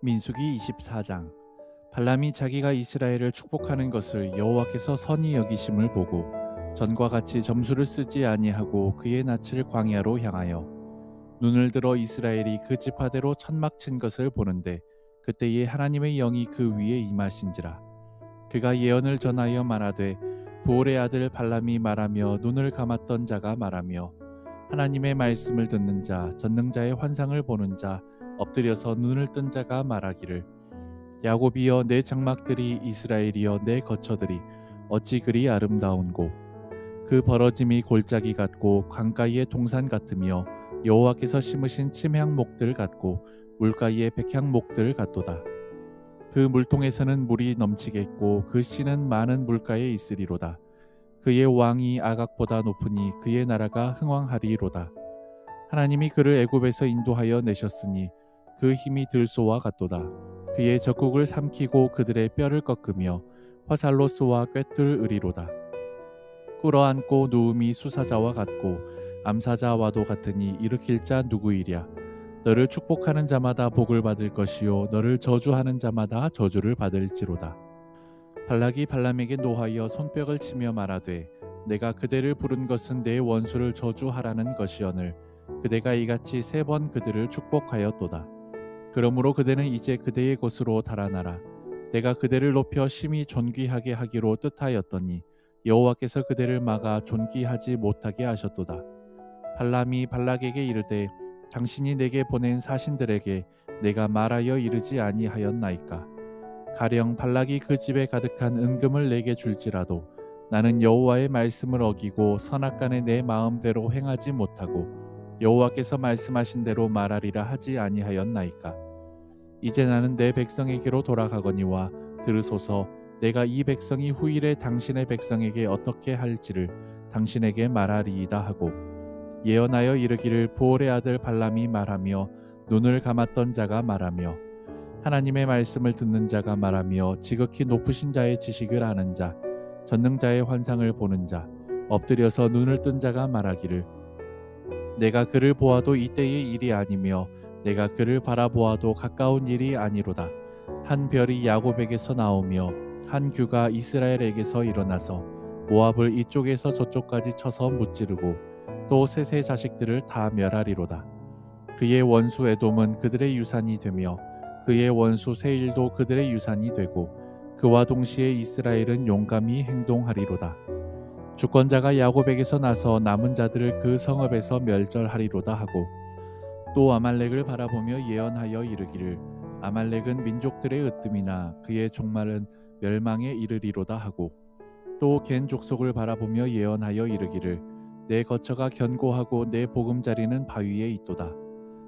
민수기 24장. 발람이 자기가 이스라엘을 축복하는 것을 여호와께서 선히 여기심을 보고 전과 같이 점수를 쓰지 아니하고 그의 낯을 광야로 향하여 눈을 들어 이스라엘이 그 지파대로 천막 친 것을 보는데 그때에 하나님의 영이 그 위에 임하신지라. 그가 예언을 전하여 말하되 보올의 아들 발람이 말하며 눈을 감았던 자가 말하며 하나님의 말씀을 듣는 자 전능자의 환상을 보는 자 엎드려서 눈을 뜬 자가 말하기를 야곱이여 내 장막들이 이스라엘이여 내 거처들이 어찌 그리 아름다운고? 그 벌어짐이 골짜기 같고 강가의 동산 같으며 여호와께서 심으신 침향목들 같고 물가의 백향목들 같도다. 그 물통에서는 물이 넘치겠고 그 씨는 많은 물가에 있으리로다 그의 왕이 아각보다 높으니 그의 나라가 흥왕하리로다 하나님이 그를 애굽에서 인도하여 내셨으니 그 힘이 들소와 같도다. 그의 적국을 삼키고 그들의 뼈를 꺾으며 화살로 쏘아 꿰뚫으리로다. 꿇어앉고 누움이 수사자와 같고 암사자와도 같으니 일으킬 자 누구이랴. 너를 축복하는 자마다 복을 받을 것이요 너를 저주하는 자마다 저주를 받을지로다. 발락이 발람에게 노하여 손뼉을 치며 말하되 내가 그대를 부른 것은 내 원수를 저주하라는 것이오늘 그대가 이같이 세 번 그들을 축복하였도다. 그러므로 그대는 이제 그대의 곳으로 달아나라. 내가 그대를 높여 심히 존귀하게 하기로 뜻하였더니 여호와께서 그대를 막아 존귀하지 못하게 하셨도다. 발람이 발락에게 이르되 당신이 내게 보낸 사신들에게 내가 말하여 이르지 아니하였나이까. 가령 발락이 그 집에 가득한 은금을 내게 줄지라도 나는 여호와의 말씀을 어기고 선악간에 내 마음대로 행하지 못하고 여호와께서 말씀하신 대로 말하리라 하지 아니하였나이까? 이제 나는 내 백성에게로 돌아가거니와 들으소서 내가 이 백성이 후일에 당신의 백성에게 어떻게 할지를 당신에게 말하리이다 하고 예언하여 이르기를 보올의 아들 발람이 말하며 눈을 감았던 자가 말하며 하나님의 말씀을 듣는 자가 말하며 지극히 높으신 자의 지식을 아는 자 전능자의 환상을 보는 자 엎드려서 눈을 뜬 자가 말하기를 내가 그를 보아도 이때의 일이 아니며 내가 그를 바라보아도 가까운 일이 아니로다. 한 별이 야곱에게서 나오며 한 규가 이스라엘에게서 일어나서 모압을 이쪽에서 저쪽까지 쳐서 무찌르고 또 셋의 자식들을 다 멸하리로다. 그의 원수 에돔은 그들의 유산이 되며 그의 원수 세일도 그들의 유산이 되고 그와 동시에 이스라엘은 용감히 행동하리로다. 주권자가 야곱에게서 나서 남은 자들을 그 성읍에서 멸절하리로다 하고 또 아말렉을 바라보며 예언하여 이르기를 아말렉은 민족들의 으뜸이나 그의 종말은 멸망에 이르리로다 하고 또 겐 족속을 바라보며 예언하여 이르기를 내 거처가 견고하고 내 보금자리는 바위에 있도다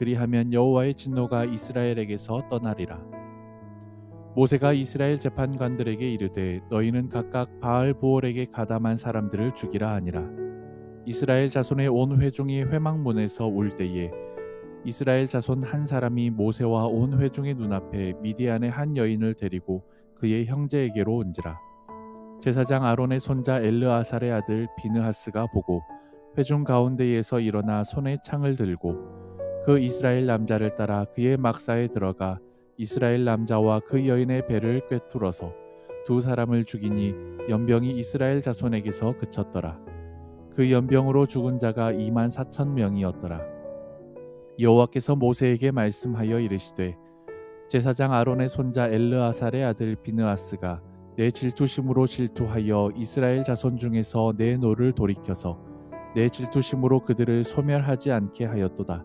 그리하면 여호와의 진노가 이스라엘에게서 떠나리라. 모세가 이스라엘 재판관들에게 이르되 너희는 각각 바알 부올에게 가담한 사람들을 죽이라 하니라. 이스라엘 자손의 온 회중이 회막문에서 울 때에 이스라엘 자손 한 사람이 모세와 온 회중의 눈앞에 미디안의 한 여인을 데리고 그의 형제에게로 온지라. 제사장 아론의 손자 엘르아살의 아들 비느하스가 보고 회중 가운데에서 일어나 손에 창을 들고 그 이스라엘 남자를 따라 그의 막사에 들어가 이스라엘 남자와 그 여인의 배를 꿰뚫어서 두 사람을 죽이니 연병이 이스라엘 자손에게서 그쳤더라. 그 연병으로 죽은 자가 2만 4천 명이었더라. 여호와께서 모세에게 말씀하여 이르시되 제사장 아론의 손자 엘르아살의 아들 비느아스가 내 질투심으로 질투하여 이스라엘 자손 중에서 내 노를 돌이켜서 내 질투심으로 그들을 소멸하지 않게 하였도다.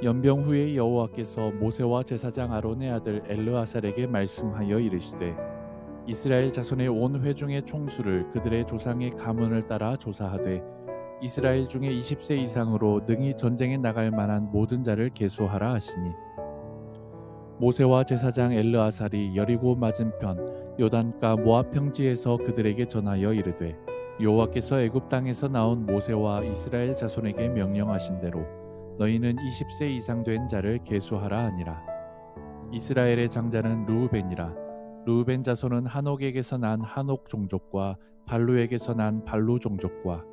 연병 후에 여호와께서 모세와 제사장 아론의 아들 엘르아살에게 말씀하여 이르시되 이스라엘 자손의 온 회중의 총수를 그들의 조상의 가문을 따라 조사하되 이스라엘 중에 20세 이상으로 능히 전쟁에 나갈 만한 모든 자를 계수하라 하시니. 모세와 제사장 엘르아살이 여리고 맞은편 요단가 모압 평지에서 그들에게 전하여 이르되 여호와께서 애굽 땅에서 나온 모세와 이스라엘 자손에게 명령하신 대로 너희는 20세 이상 된 자를 계수하라 하니라 이스라엘의 장자는 루우벤이라 루우벤 자손은 한옥에게서 난 한옥 종족과 발루에게서 난 발루 종족과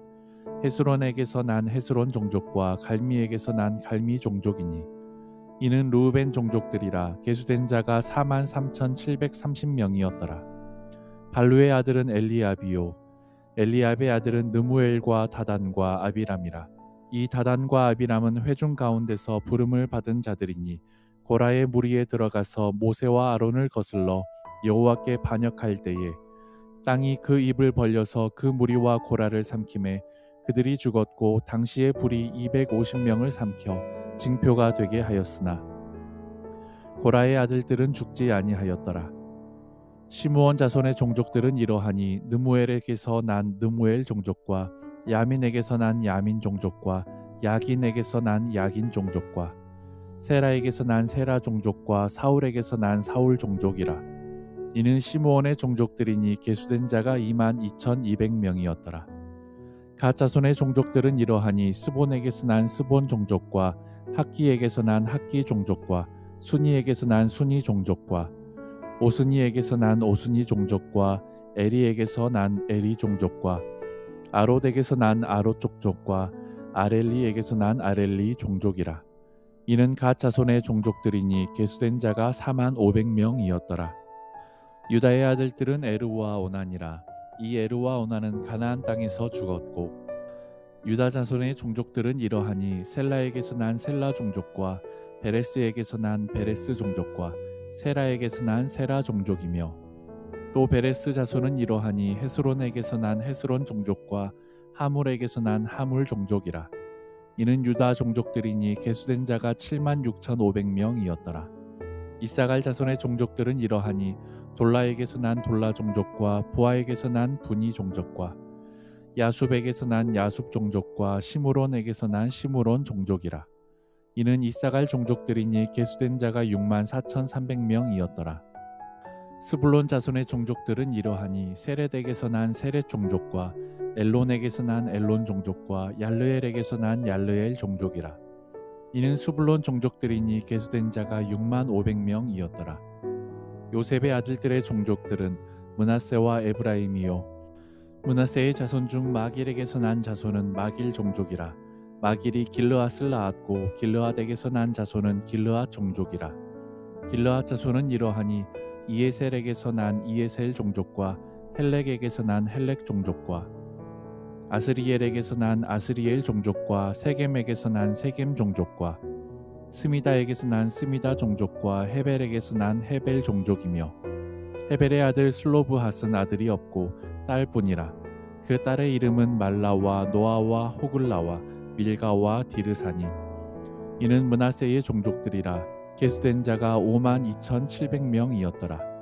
헤스론에게서 난 헤스론 종족과 갈미에게서 난 갈미 종족이니 이는 루벤 종족들이라 계수된 자가 4만 3,730명이었더라. 발루의 아들은 엘리압이요 엘리압의 아들은 느무엘과 다단과 아비람이라. 이 다단과 아비람은 회중 가운데서 부름을 받은 자들이니 고라의 무리에 들어가서 모세와 아론을 거슬러 여호와께 반역할 때에 땅이 그 입을 벌려서 그 무리와 고라를 삼킴에 그들이 죽었고 당시의 불이 250명을 삼켜 징표가 되게 하였으나 고라의 아들들은 죽지 아니하였더라. 시므온 자손의 종족들은 이러하니 느무엘에게서 난 느무엘 종족과 야민에게서 난 야민 종족과 야긴에게서 난 야긴 종족과 세라에게서 난 세라 종족과 사울에게서 난 사울 종족이라. 이는 시므온의 종족들이니 계수된 자가 2만 2,200명이었더라. 가자손의 종족들은 이러하니 스본에게서 난 스본 종족과 학기에게서 난 학기 종족과 순이에게서 난 순이 종족과 오순이에게서 난 오순이 종족과 에리에게서 난 에리 종족과 아롯에게서 난 아롯 종족과 아렐리에게서 난 아렐리 종족이라. 이는 가 자손의 종족들이니 계수된 자가 4만 500명이었더라. 유다의 아들들은 에르와 오난이라. 이 에르와 오난은 가나안 땅에서 죽었고 유다 자손의 종족들은 이러하니 셀라에게서 난 셀라 종족과 베레스에게서 난 베레스 종족과 세라에게서 난 세라 종족이며 또 베레스 자손은 이러하니 헤스론에게서 난 헤스론 종족과 하물에게서 난 하물 종족이라 이는 유다 종족들이니 계수된 자가 7만 6천 5백명이었더라 이사갈 자손의 종족들은 이러하니 돌라에게서 난 돌라 종족과 부하에게서 난 분이 종족과 야숲에게서 난 야숲 종족과 시므론에게서 난 시므론 종족이라. 이는 이사갈 종족들이니 계수된 자가 6만 4천 3백명이었더라. 스불론 자손의 종족들은 이러하니 세렛에게서 난 세렛 종족과 엘론에게서 난 엘론 종족과 얄르엘에게서 난 얄르엘 종족이라. 이는 수불론 종족들이니 계수된 자가 6만 5백명이었더라. 요셉의 아들들의 종족들은 문하세와 에브라임이요 문하세의 자손 중 마길에게서 난 자손은 마길 종족이라 마길이 길르앗을 낳았고 길르앗에게서 난 자손은 길르앗 종족이라 길르앗 자손은 이러하니 이에셀에게서 난 이에셀 종족과 헬렉에게서 난 헬렉 종족과 아스리엘에게서 난 아스리엘 종족과 세겜에게서 난 세겜 종족과 스미다에게서 난 스미다 종족과 헤벨에게서 난 헤벨 종족이며 헤벨의 아들 슬로브핫은 아들이 없고 딸뿐이라. 그 딸의 이름은 말라와 노아와 호글라와 밀가와 디르사니. 이는 문하세의 종족들이라 계수된 자가 5만 2천 7백명이었더라